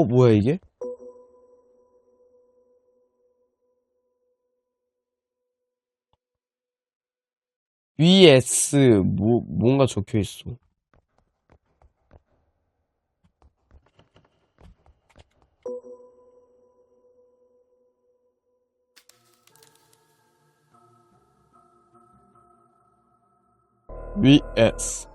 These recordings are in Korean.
어, 뭐야, 이게? VS, 뭐, 뭔가 적혀 있어. VS.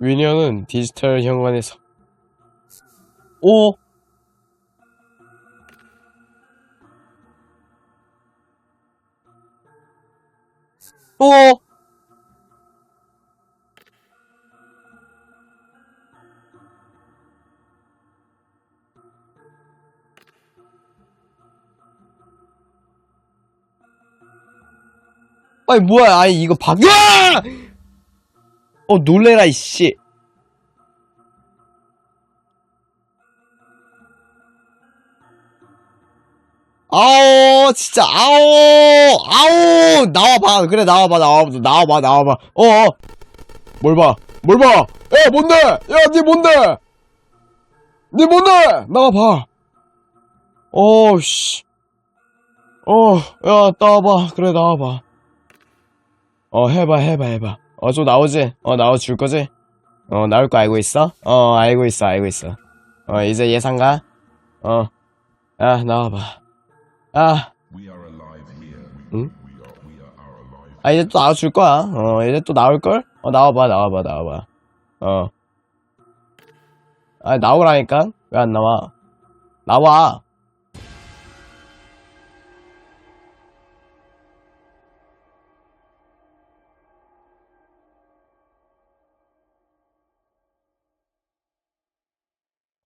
위녀는 디지털 현관에서 오! 오! 아니 뭐야 아니 이거 박 으아! 어 놀래라 이씨. 아오 진짜 아오 아오. 나와봐. 그래 나와봐 나와봐 나와봐 나와봐. 어어. 뭘 봐 뭘봐야 뭔데? 야니 뭔데? 니 뭔데? 나와봐. 어우씨. 어야 나와봐. 그래 나와봐. 어 해봐 해봐 해봐 어좀 나오지 어 나와줄 거지 어 나올 거 알고 있어 어 알고 있어 알고 있어 어 이제 예상가 나와봐 아 alive here. 응? 아, 이제 또 나와줄 거야. 어, 이제 또 나올걸? 어, 나와봐, 나와봐, 나와봐. 어. 아, 나오라니까? 왜 안 나와? 나와!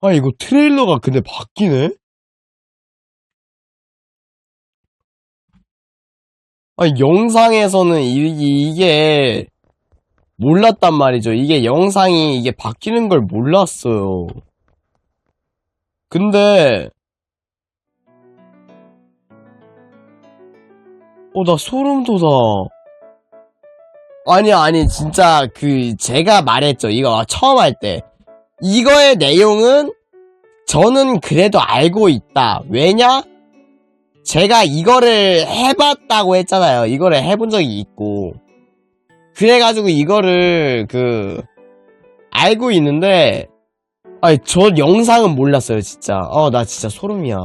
아, 이거 트레일러가 근데 바뀌네? 아니, 영상에서는 이, 이게 몰랐단 말이죠. 이게 영상이 이게 바뀌는 걸 몰랐어요. 근데 어, 나 소름 돋아. 아니, 아니, 진짜, 그, 제가 말했죠. 이거 처음 할 때. 이거의 내용은 저는 그래도 알고 있다. 왜냐? 제가 이거를 해봤다고 했잖아요. 이거를 해본 적이 있고. 그래가지고 이거를 그 알고 있는데 아니 저 영상은 몰랐어요 진짜 어 나 진짜 소름이야